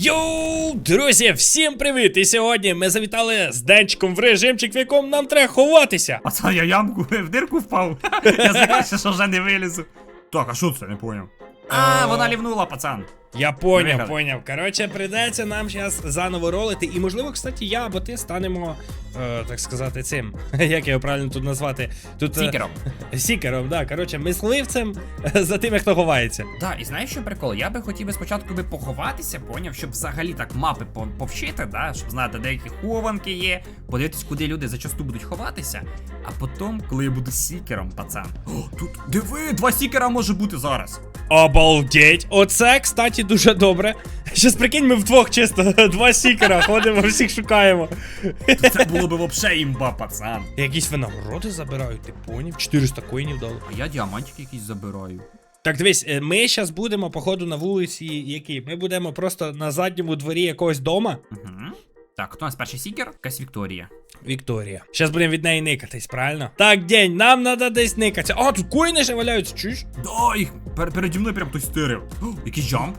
Йоу, друзі, всім привіт! І сьогодні ми завітали з Денчиком в режимчик, в якому нам треба ховатися. Пацан, я ямку в дирку впав. Я злякався, що вже не вилізу. Так, а що це не поняв? А, вона лівнула, пацан. Я поняв, Виграли. поняв. Коротше, прийдеться нам зараз заново ролити. І можливо, кстати, я або ти станемо, е, так сказати, цим. Як його правильно тут назвати? Тут, е, Сікером. Сікером, да. Коротше, мисливцем е, за тим, як хто ховається. Да, і знаєш що прикол? Я би хотів би спочатку би поховатися, поняв, щоб взагалі так мапи по- повчити, да, щоб знати, де які хованки є, подивитись, куди люди зачасту будуть ховатися. А потім, коли я буду сікером, пацан. О, тут диви, два сікера може бути зараз. Обалдеть! Оце, кстати, дуже добре. Щас прикинь, ми вдвох чисто два сікера ходимо, всіх шукаємо. Це було би вообще імба, пацан. Якісь винагороди забирають, ти поняв? 400 коїнів дали. А я діамантик якийсь забираю. Так дивись, е, ми зараз будемо, походу, на вулиці, які? Ми будемо просто на задньому дворі якогось дома. Угу. Так, хто у нас перший сікер? Якась Вікторія. Вікторія. Зараз будемо від неї никатись, правильно? Так, день, нам треба десь никатися. А, тут коїни ще валяються, чуєш? Да, їх пер переді мною прям хтось стирив. Який джамп.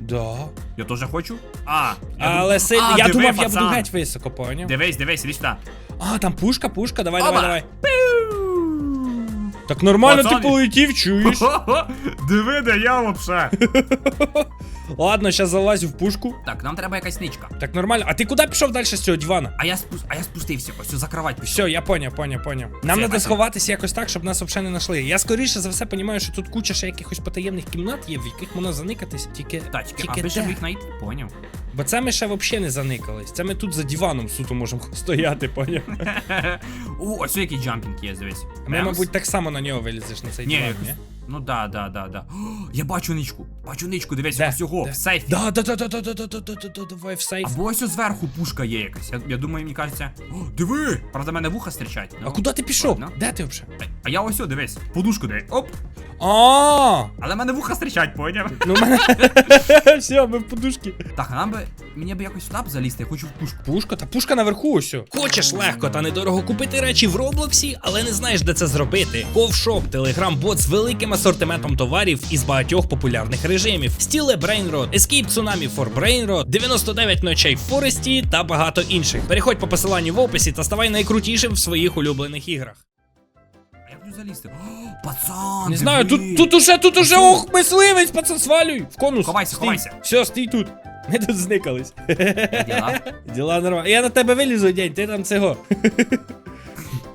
Да. Я теж хочу. А, я Але дум- сильно. А, Я диви, думав, я пацан. буду геть високо, поняв? Дивись, дивись, іди сюди. А, там пушка, пушка, давай, давай, давай. Так нормально Пацани. ти полетів, чуєш? Диви, де я вообще. Ладно, зараз залазю в пушку. Так, нам треба якась ничка. Так нормально. А ти куди пішов далі з цього дивана? А я спус... а я спустився, ось за кровать пішов. Все, я поняв, поняв, поняв. Нам треба сховатися якось так, щоб нас взагалі не знайшли. Я скоріше за все розумію, що тут куча ще якихось потаємних кімнат є, в яких можна заникатись, тільки. Тачки, а тільки ви ще їх знайти, поняв. Бо це ми ще взагалі не заникались. Це ми тут за диваном суто можемо стояти, поняв? О, ось який джампінг є, дивись. Ми, мабуть, так само no nie o wiele zresztą nie. nie? Ну да, да, да, да. О, я бачу ничку. Бачу ничку, дивись, ось його, в сейфі. Да, да, да, да, да, да, да, да, да, да, да, давай в сейф. Або ось зверху пушка є якась. Я, я думаю, мені кажеться. О, диви! Правда, мене вуха стрічать. А куди ти пішов? ладно. Де ти взагалі? А- я ось, о, дивись, подушку дай. Оп! А, Але мене вуха стрічать, поняв? ну мене. Все, ми в подушки. Так, а нам би. Мені би якось сюди б залізти, я хочу в пушку. Пушка, та пушка наверху ось. Хочеш легко та недорого купити речі в Роблоксі, але не знаєш, де це зробити. Ковшоп, телеграм-бот з великим асортиментом товарів із багатьох популярних режимів: Стіле Brainrot, Escape Tsunami for Brainrot, 99 ночей в Форесті та багато інших. Переходь по посиланню в описі та ставай найкрутішим в своїх улюблених іграх. А як тут залізти? О, пацан! Не знаю, тут, тут уже, тут уже, ох, мисливець, пацан, свалюй! В конус. Ховайся, Стій. ховайся. Все, стій тут. Ми тут зникались. Діла? Діла нормально. Я на тебе вилізу, день, ти там цього.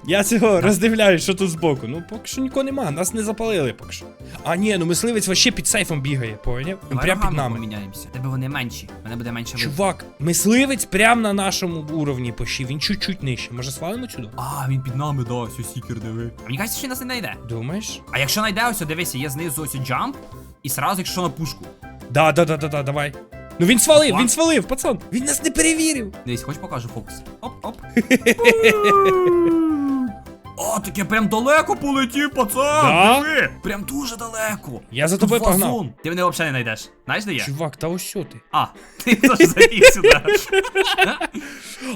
Я цього роздивляюсь, що тут збоку. Ну, поки що нікого нема, нас не запалили поки що. А ні, ну мисливець вообще під сейфом бігає, поняв? Він Давай прямо під рогами нами. поміняємося. Тебе вони менші. Мене буде менше. Чувак, мисливець прямо на нашому уровні пощі, він чуть-чуть нижче. Може свалимо сюди? А, він під нами, да, ось ось сікер диви. А мені кажеться, що він нас не знайде. Думаєш? А якщо знайде, ось дивися, є знизу ось джамп, і сразу, якщо на пушку. Да, да, да, да, да, давай. Ну він свалив, Опа. він свалив, пацан. Він нас не перевірив. Дивись, хоч покажу фокус. Оп, оп. О, так я прям далеко полетів, пацан! Да? Диви! Прям дуже далеко. Я за Тут тобою погнав. вазон. Ти мене взагалі не знайдеш. Знаєш, де я? Чувак, та ось що ти? А, ти теж забіг сюди.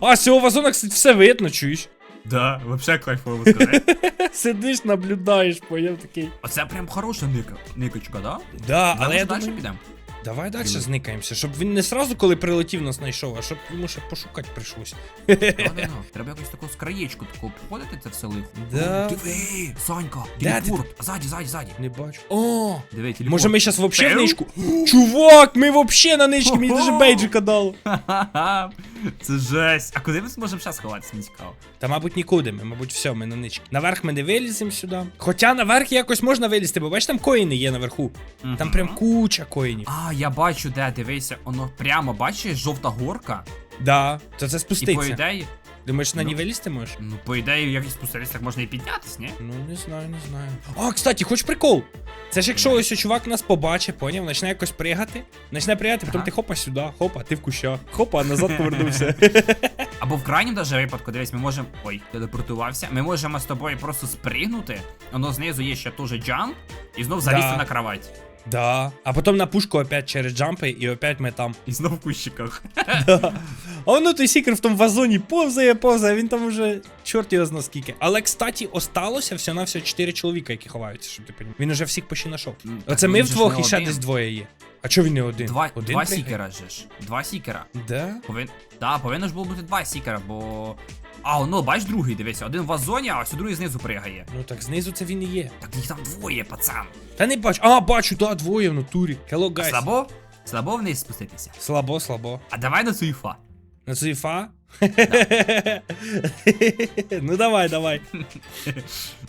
А, з цього вазона, кстати, все видно, чуєш? Да, вообще кайфово скажи. Сидиш, наблюдаєш, поняв такий. Оце прям хороша ника. Никочка, да? Да, Але але я далі думаю, підемо. Давай далі зникаємося, щоб він не сразу, коли прилетів, нас знайшов, а щоб йому ще пошукати прийшлось. Да-да-да. Треба якось таку скраєчку таку такого походити це все лихо. Да. О, Диви, Санька, Де ти телепорт. Ззаді, ззаді, ззаді. Не бачу. О! Диви, телепорт. Може ми зараз вообще в Пеу? ничку? Чувак, ми вообще на ничці, мені даже бейджика дало. Ха-ха-ха. Це жесть. А куди ми зможемо ще сховатися, мені цікаво. Та, мабуть, нікуди ми, мабуть, все, ми на нички. Наверх ми не виліземо сюди. Хоча наверх якось можна вилізти, бо бачиш, там коїни є наверху. Там прям куча коїнів. А, я бачу, де, дивися, воно прямо, бачиш, жовта горка. Да, то це І по спуститься. ідеї, Думаєш, на Ну. ній вилізти можеш? ну, по ідеї, як і спуститися, так можна і піднятись, ні? Ну, не знаю, не знаю. А, кстати, хоч прикол. Це ж якщо ось чувак нас побачить, поняв, почне якось пригати, почне пригати, потім Ага. ти хопа сюди, хопа, ти в кущах, хопа, назад повернувся. Або в крайнім даже випадку, дивись, ми можемо. Ой, телепортувався. Ми можемо з тобою просто спригнути. Воно знизу є ще теж джамп, і знов залізти на кровать. Да. А потім на пушку опять через джампи, і опять ми там. І знов в кущиках. Да. А воно той сікер в тому вазоні повзає, повзає, він там уже чорт його зна скільки. Але, кстати, осталося все на все 4 чоловіка, які ховаються, щоб ти понімав. Він уже всіх почти знайшов. М, Оце ми вдвох і ще десь двоє є. А чого він не один? Два, один два пригає? сікера же ж. Два сікера. Да? Повин... Да, повинно ж було бути два сікера, бо. А, ну, бач, другий, дивися, один в вазоні, а ось другий знизу пригає. Ну так знизу це він і є. Так їх там двоє, пацан. Та не бачу. А, бачу, да, двоє в натурі. Hello, guys. Слабо? Слабо вниз спуститися. Слабо, слабо. А давай на цуїфа. На цифа? ну давай, давай.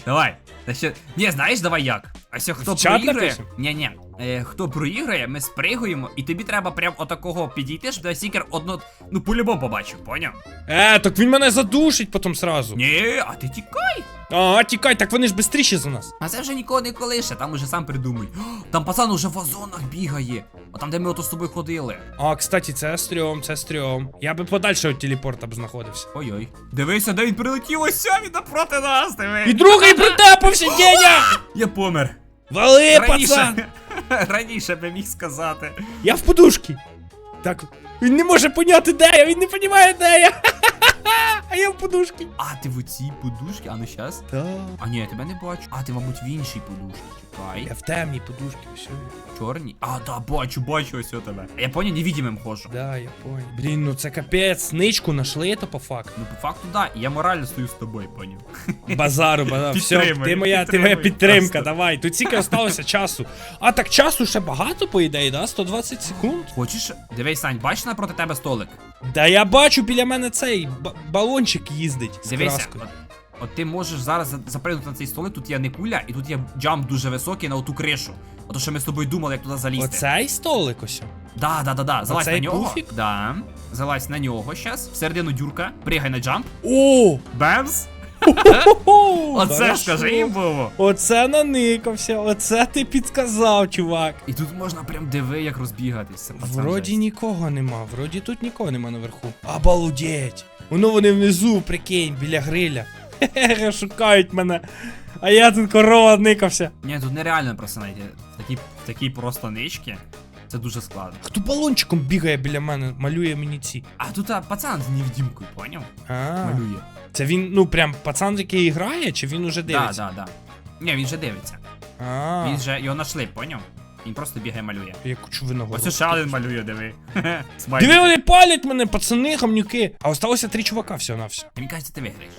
Давай. Ще... Ні, знаєш, давай як? А все, хто проіграє. Ні, ні. Е, хто проіграє, ми спригуємо, і тобі треба прям отакого підійти, щоб сікер одно. Ну, по-любому побачив, поняв? Е, так він мене задушить потім сразу. Ні, а ти тікай. А, тікай, так вони ж бистріші за нас. А це вже нікого не колише, там уже сам придумай. О, Там пацан уже в вазонах бігає. А там, де ми ото з тобою ходили. А, кстати, це стрьом, це стрьом. Я би подальше від телепорта б знаходився. Ой-ой. Дивися, де він прилетів, ось він напроти нас, диви. І другий притепався, Деня! Я помер. Вали, Раніше, пацан! раніше би міг сказати. Я в подушці. Так, він не може поняти, де я, він не розуміє, де я. А я в подушці. А, ти в цій подушці? А ну щас. Так. А ні, я тебе не бачу. А, ти, мабуть, в іншій подушці. Чекай. Я в темній подушці, все. Чорній. А, да, бачу, бачу ось о тебе. Я поняв, невидимим хожу. Да, я понял. Блін, ну це капець, ничку нашли, то по факту. Ну, по факту, да, я морально стою з тобою, поняв. Базару, базару. Все, Підтримуй, ти моя, ти підтримуй моя підтримка, просто. давай. Тут тільки осталося часу. А так часу ще багато, по ідеї, да? 120 секунд. Хочеш? Дивись, Сань, бачиш напроти тебе столик? Да я бачу біля мене цей балончик їздить з Дивися, краскою. от, от ти можеш зараз за- запригнути на цей столик, тут є не куля, і тут є джамп дуже високий на оту кришу. Ото що ми з тобою думали, як туди залізти. Оцей столик ось. Да, да, да, да. Залазь Оцей на нього. пуфік? Да. Залазь на нього щас. Всередину дюрка. Пригай на джамп. О! Бемс. Оце скажи їм було. Оце наникався, оце ти підказав, чувак. І тут можна прям диви, як розбігатися. Вроді нікого нема, вроді тут нікого нема наверху. Обалдеть! Воно вони внизу, прикинь, біля гриля. Хе-хе, шукають мене. А я тут корова никався. Ні, тут нереально просто знайти. Такі, такі просто нички. Це дуже складно. Хто балончиком бігає біля мене, малює мені ці. А тут а, пацан з невдімкою, поняв? А, Малює. це він, ну прям пацан, який грає, чи він уже Да, дивиться? да, да. Ні, він же дивиться. А, Він же його нашли, поняв? Він просто бігає малює. я кучу винограду. Ось ще один малює, диви. Смайлик. Диви, вони палять мене, пацани, гамнюки. А осталося три чувака всього на все. Мені кажеться, ти виграєш.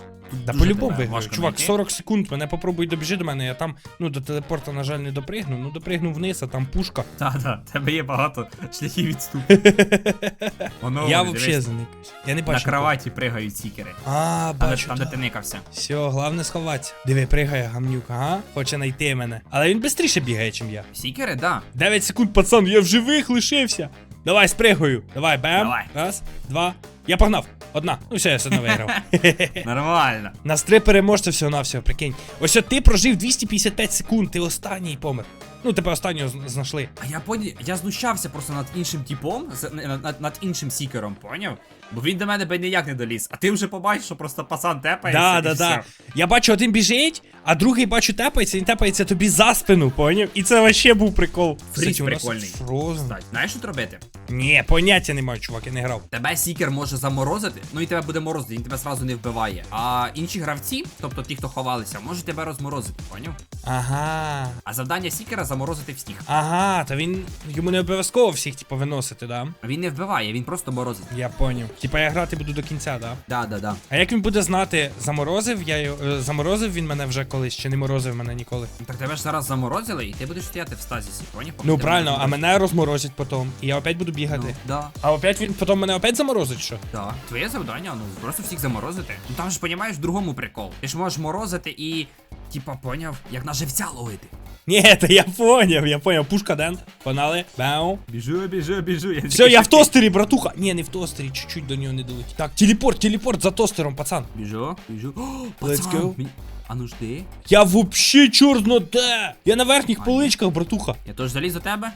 Да по-любому виграю. Чувак, 40 секунд, мене попробуй добіжи до мене, я там, ну, до телепорта, на жаль, не допригну. Ну, допригну вниз, а там пушка. Та, та, тебе є багато шляхів відступу. Я взагалі заникаюсь. Я не На бачу. кроваті пригають сікери. А, бачу. там, де ти никався. Все, головне сховатися. Диви, пригає гамнюк, ага. Хоче знайти мене. Але він швидше бігає, ніж я. Сікери, да. 9 секунд, пацан, я в живих лишився. Давай, спригаю. Давай, бем. Давай. Раз, два. Я погнав. Одна. Ну все, я все одно виграв. Нормально. Нас три переможця всього на всього, прикинь. Ось от ти прожив 255 секунд, ти останній помер. Ну, тебе останнього знайшли. А я поняв, я знущався просто над іншим типом, над, над, іншим сікером, поняв? Бо він до мене би ніяк не доліз. А ти вже побачиш, що просто пацан тепається. Да, да, да. Я бачу, один біжить, а другий бачу тепається, він тепається тобі за спину, поняв? І це вообще був прикол. Фріз прикольний. Фрозен. Знаєш, що робити? Ні, поняття не маю, чувак, я не грав. Тебе сікер може заморозити, ну і тебе буде морозити, він тебе зразу не вбиває. А інші гравці, тобто ті, хто ховалися, можуть тебе розморозити, поняв? Ага. А завдання сікера заморозити всіх. Ага, то він йому не обов'язково всіх, типу, виносити, да? Він не вбиває, він просто морозить. Я поняв. Типа я грати буду до кінця, да? Да, да, да. А як він буде знати, заморозив я його- е, заморозив він мене вже колись, чи не морозив мене ніколи? Так тебе ж зараз заморозили, і ти будеш стояти в стазісі, поняв? Поки Ну тебе правильно, не а мене розморозять потім. І я опять буду бігати. Ну, да, А опять він потім мене опять заморозить, що? да. Твоє завдання, ну просто всіх заморозити. Ну там ж понімаєш в другому прикол. Ти ж можеш морозити і. Типа, поняв, як на живця ловити. Ні, та я поняв, я поняв. Пушка дент. Погнали. Бау. Біжу, біжу, біжу. Я Все, я в тостері, братуха. Ні, не в тостері, чуть-чуть до нього не долетів. Так, телепорт, телепорт за тостером, пацан. Біжу, біжу. О, Let's пацан, go. мені- А ну жди. Я вообще чорно де. Я на верхніх поличках, братуха. Я теж заліз до тебе.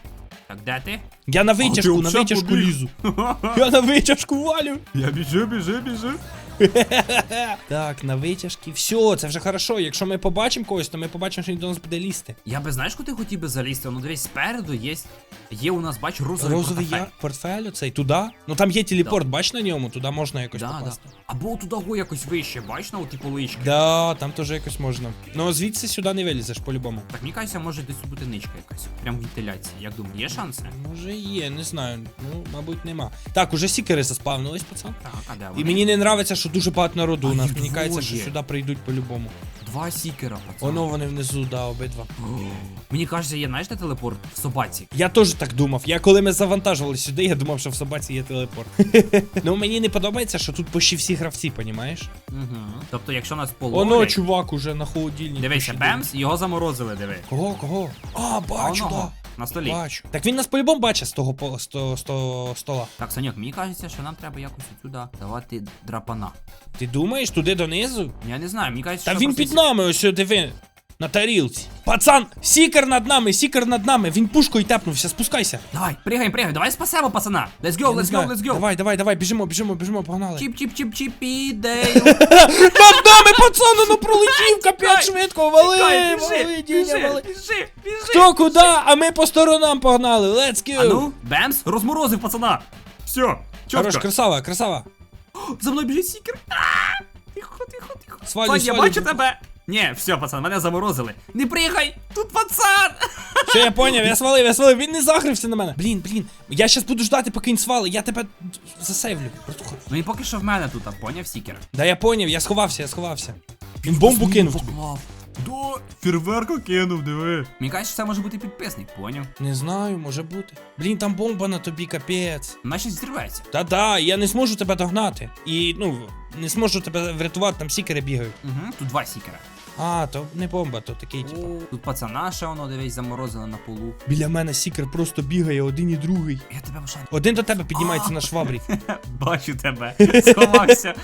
Так, де ти? Я на витяжку, на витяжку лізу. Я на витяжку валю. Я біжу, біжу, біжу. Так, на витяжки. Все, це вже хорошо. Якщо ми побачимо когось, то ми побачимо, що він до нас буде лізти. Я би знаєш, куди хотів би залізти? Ну дивись, спереду є. Є у нас, бач, розовий, Розовий портфель. я портфель оцей туди. Ну там є телепорт, бач на ньому, туди можна якось Да, да. попасти. Або туди го якось вище, бач на оті полички. Да, там теж якось можна. Ну звідси сюди не вилізеш по-любому. Так мені кажеться, може десь бути ничка якась. Прям вентиляція. Як думаю, є шанси? Може є, не знаю. Ну, мабуть, нема. Так, уже сікери заспавнились, пацан. Так, а де І мені не нравиться, що дуже багато народу у нас. Мені кажеться, що сюди прийдуть по-любому. Два сікера, пацан. Воно вони внизу, да, обидва. Мені кажеться, є, знаєш, де телепорт в собаці. Я теж так думав. Я коли ми завантажували сюди, я думав, що в собаці є телепорт. ну мені не подобається, що тут почти всі гравці, понімаєш? Угу. Тобто, якщо нас Оно, чувак, уже на холодильнику. Дивися, Бемс, його заморозили, диви. Кого, кого? А, бачу, да. На столі. Бачу. Так він нас по-любому бачить з того по- з того- з того стола. Так, Саньок, мені кажеться, що нам треба якось отсюди давати драпана. Ти думаєш, туди донизу? Я не знаю, мені кажеться, Та що він просто під нами, ось сюди, диви. На тарілці. Пацан, сікер над нами, сікер над нами. Він пушкою тепнувся, спускайся. Давай, пригаємо, пригаємо, давай спасемо пацана. Let's go, Я не let's знаю. go, let's go. Давай, давай, давай, біжимо, біжимо, біжимо, погнали. Чіп, чіп, чіп, чіп, ідею. Над нами, пацан, ну пролетів, капець швидко, вали, Тікай, вали, біжи, біжи, вали. біжи, біжи. Хто куди, а ми по сторонам погнали, let's go. А ну, Бемс, розморозив пацана. Все, Хорош, чітко. красава, красава. За мною біжить сікер. А, Тихо, тихо, тихо. Свалюй, Сань, я свалюй. бачу тебе. Ні, все, пацан, мене заморозили. Не пригай, тут пацан. Все, я поняв, я свалив, я свалив, він не загрився на мене. Блін, блін, я щас буду ждати, поки він свали, я тебе засейвлю, братуха. Ну і поки що в мене тут, а поняв сікер. Да я поняв, я сховався, я сховався. Він бомбу кинув. тобі. Поклав. До фірверка кинув, диви. Мені кажуть, що це може бути підписник, поняв? Не знаю, може бути. Блін, там бомба на тобі, капець. Наче зірветься. Та-да, я не зможу тебе догнати. І, ну, не зможу тебе врятувати, там сікери бігають. Угу, тут два сікера. А, то не бомба, то такий, типу. Тут пацана ще воно, дивись, заморозили на полу. Біля мене сікер просто бігає один і другий. Я тебе вже Один до тебе піднімається на швабрі. бачу тебе. Сховався.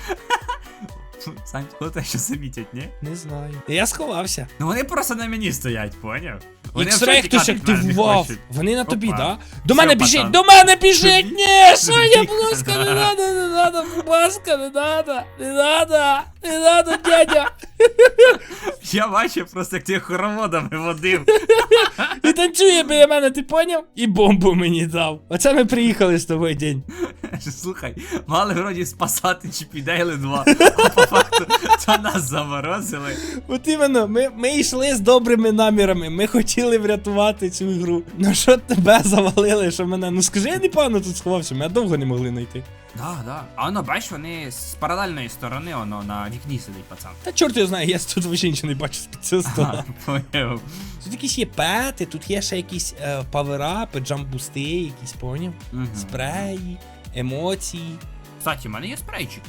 Сань, хто тебе ще замітять, ні? Не знаю. Я сховався. Ну вони просто на мені стоять, поняв? Вони Ікс-рей хтось активував. Вони на тобі, Опа. да? До Все, мене біжить, пацан. до мене біжить! Ні, Що я, будь ласка, не надо, не надо, будь ласка, не надо, не надо, не надо, дядя. Я бачив просто, як ти хороводами водив. І танцює біля мене, ти поняв? І бомбу мені дав. Оце ми приїхали з тобою день. Слухай, мали вроді спасати чи підейли два, а по факту то нас заморозили. От іменно, ми, ми йшли з добрими намірами, ми хотіли врятувати цю ігру. Ну що тебе завалили, що мене. Ну скажи, я непогано тут сховався, мене довго не могли знайти. Да, да. А воно, бачиш, вони з паралельної сторони, воно на вікні сидить, пацан. Та чорт його знає, я тут взагалі нічого не бачу з-під цього стола. Поняв. Тут якісь є пети, тут є ще якісь е, паверапи, джамбусти, якісь поняв, Мгм. спреї, емоції. Кстати, в мене є спрейчик.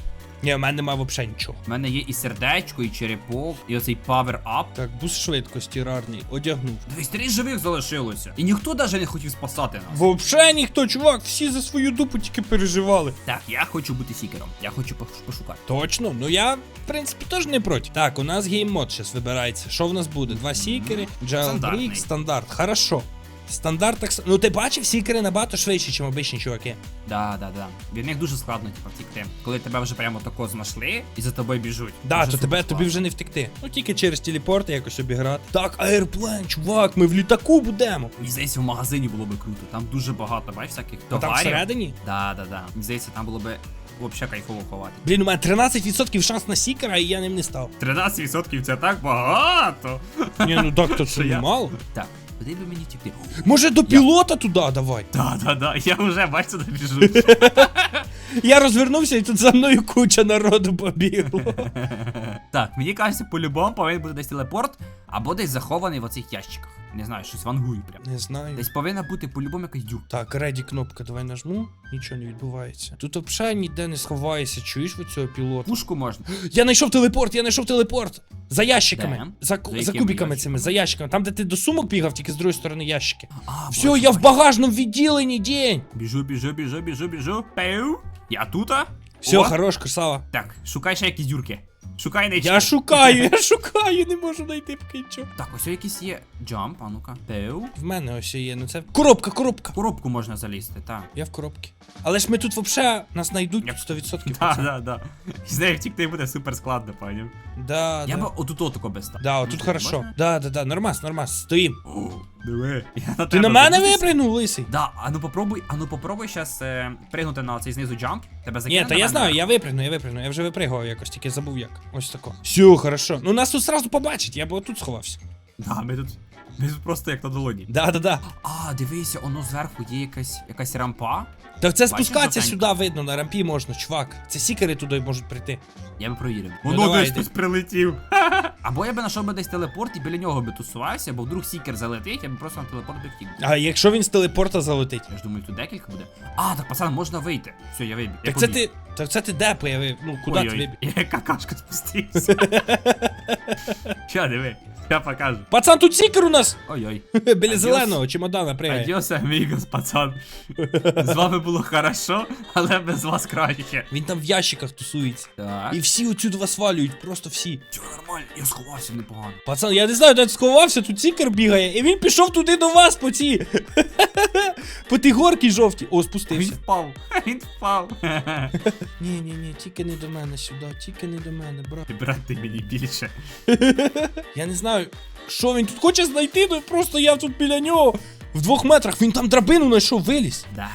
Ні, у мене нема взагалі нічого. У мене є і сердечко, і черепок, і оцей павер-ап. Так, буст швидкості рарний, одягнув. Дивись, три живих залишилося. І ніхто навіть не хотів спасати нас. Вообще ніхто, чувак, всі за свою дупу тільки переживали. Так, я хочу бути сікером. Я хочу пош- пошукати. Точно, ну я, в принципі, теж не проти. Так, у нас гейммод зараз вибирається. Що в нас буде? Два сікери, Стандартний. Jailbreak, стандарт. Хорошо. Стандарт так. Ну ти бачив, сікери набагато швидше, ніж обичні чуваки. Да, да, да. Від них дуже складно, типу, втікти. Коли тебе вже прямо тако знайшли і за тобою біжуть. Да, то тебе тобі вже не втекти. Ну тільки через телепорти якось обіграти. Так, аерплан, чувак, ми в літаку будемо. Мені здається, в магазині було би круто. Там дуже багато, бачиш, всяких А там всередині? Да, да, да. Мені здається, там було би взагалі кайфово ховати. Блін, у мене 13% шанс на сікера, і я ним не став. 13% це так багато. Ні, ну так то це немало. Так, куди мені тікти? Може до пілота туди давай. Да, да, да. Я вже бачу, туди біжу. Я розвернувся і тут за мною куча народу побігло. Так, мені кажеться, по-любому повинен бути десь телепорт, або десь захований в оцих ящиках. Не знаю, щось вангую прям. Не знаю. Десь повинна бути по-любому якась дюк. Так, реді кнопка, давай нажму, нічого не відбувається. Тут взагалі ніде не сховаєшся, чуєш від цього пілота. Пушку можна. Я знайшов телепорт, я знайшов телепорт. За ящиками. Де? За, За за якими кубиками ящиками? цими, за ящиками. Там, де ти до сумок бігав, тільки з другої сторони ящики. А, Все, бачу, я в бачу. багажному відділенні день. Біжу, біжу, біжу, біжу, біжу. Пеу. Я тута. Все, О, хорош, красава. Так, шукай ще якісь дюрки. Шукай не Я шукаю, я шукаю, не можу знайти поки нічого. Так, ось якийсь є джамп, а ну-ка. Пив. В мене ось є, ну це. Коробка, коробка. В коробку можна залізти, так. Я в коробці. Але ж ми тут взагалі нас знайдуть Я- 100%. Да, да, да. З нею втікти буде супер складно, поняв. Да, Я да. би отут отако би став. Да, отут Ну, хорошо. Да, да, да, нормас, нормас, стоїм. Диви. Я Ти тебе на мене випригнув, лисий? Да, а ну попробуй, а ну попробуй щас е, пригнути на цей знизу джамп. Тебе закине Ні, та на я мене? знаю, я випригну, я випригну, я вже випригував якось, тільки забув як. Ось тако. Все, хорошо. Ну нас тут сразу побачить, я б отут сховався. Да, ми тут. Ми просто як на долоні. Да, да, да. А, дивися, воно зверху є якась якась рампа. Так це спускатися сюди видно, на рампі можна, чувак. Це сікери туди можуть прийти. Я би провірив. Ну, Воно давай, десь тут прилетів. Або я би знайшов би десь телепорт і біля нього би тусувався, бо вдруг сікер залетить, я би просто на телепорт би втік. А якщо він з телепорта залетить? Я ж думаю, тут декілька буде. А, так пацан, можна вийти. Все, я вибіг. Я Так це побіг. ти. Так це ти де появив? Ну, куди ти вибіг? Я какашка спустився. Ща, диви, я покажу. Пацан, тут сікер у нас! Ой-ой. Біля Адіос. зеленого чемодана пригає. Адіос, амігос, пацан. З вами було хорошо, але без вас краще. Він там в ящиках тусується. Так. І всі отсюди вас валюють, просто всі. Чого нормально, я сховався непогано. Пацан, я не знаю, де ти сховався, тут сікер бігає, і він пішов туди до вас по ці. по ті горки жовті. О, Він спустився. впав, він впав. Ні, ні, ні, тільки не до мене сюди, тільки не до мене, брат. Ти брати мені більше. Я не знаю, що він тут хоче знайти, ну просто я тут біля нього. В двох метрах він там драбину знайшов, виліз. Да?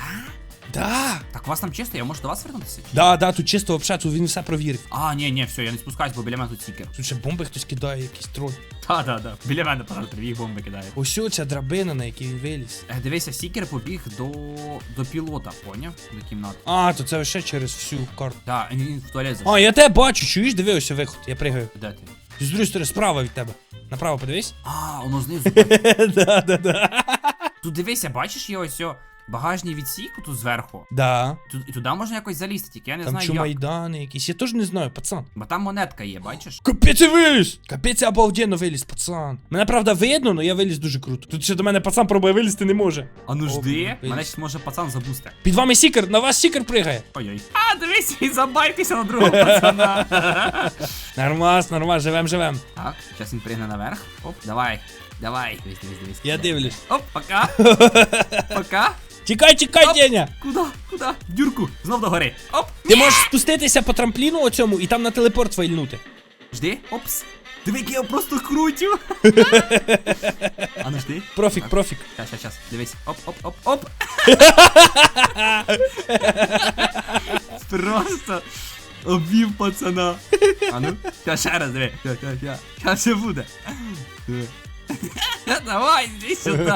Да. Так у вас там чисто, я можу до вас вернутися? Да, да, тут чисто вообще, тут він все провірив. А, ні, ні, все, я не спускаюсь, бо біля мене тут сікер. Тут ще бомби хтось кидає, якийсь троль. Та, да, да. Біля мене пара їх бомби кидає. Ось ця драбина, на якій він виліз. Е, Дивися, сікер побіг до, до пілота, поняв? До кімнати. А, то це ще через всю карту. Так, він, в туалет зайшов. А, я тебе бачу, чуєш, диви ось виход, я пригаю. Де ти? З другої сторони, справа від тебе. Направо подивись. А, воно знизу. да, да, да. Тут дивися, бачиш, є ось о, багажний відсік тут зверху. Да. Тут, і туди можна якось залізти, тільки я не Там знаю як. чумайдани якісь. Я теж не знаю, пацан. Бо там монетка є, бачиш? Капець я виліз! Капець я обалденно виліз, пацан. Мене правда видно, але я виліз дуже круто. Тут ще до мене пацан пробує вилізти не може. А ну жди, блін, мене виліз. щось може пацан забусти. Під вами сікер, на вас сікер пригає. Ой-ой. А, дивись, і забайтеся на другого пацана. Нормас, нормас, живем, живем. так, зараз він пригне наверх. Оп, давай. Давай. Дивись, дивись, дивись. Я дивлюсь. Оп, пока. Пока. Тікай, тікай, Оп. Деня! Куда? Куда? В дюрку. Знов до гори. Оп. Ти можеш спуститися по трампліну оцьому і там на телепорт вильнути. Жди. Опс. Диви, як я його просто крутю. а ну жди. Профік, профік. Щас, щас, щас. Дивись. Оп, оп, оп, оп. Просто обвів пацана. А ну, щас ще раз диви. Щас, щас, щас. Щас все буде. Диви. Давай, іди сюди.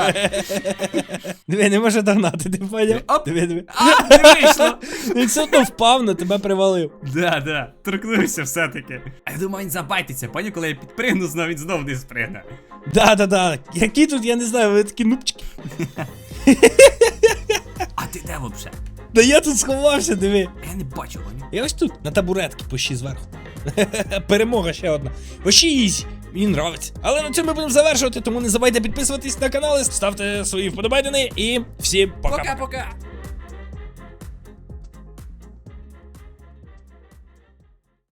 Диви, не може догнати, ти поняв? Оп. Диви, диви. А, не вийшло. Він все одно впав, на тебе привалив. Да, да, торкнувся все-таки. А я думаю, він забайтиться, пані, коли я підпригну, знов він знов не спригне. Да, да, да. Які тут, я не знаю, ви такі нупчики. А ти де вообще? Да я тут сховався, диви. Я не бачу, Ваню. Я ось тут, на табуретки пощі зверху. Перемога ще одна. Пощі ізі. Мені нравиться. Але на цьому ми будемо завершувати, тому не забувайте підписуватись на канал, ставте свої вподобайдени і всім пока. Пока-пока.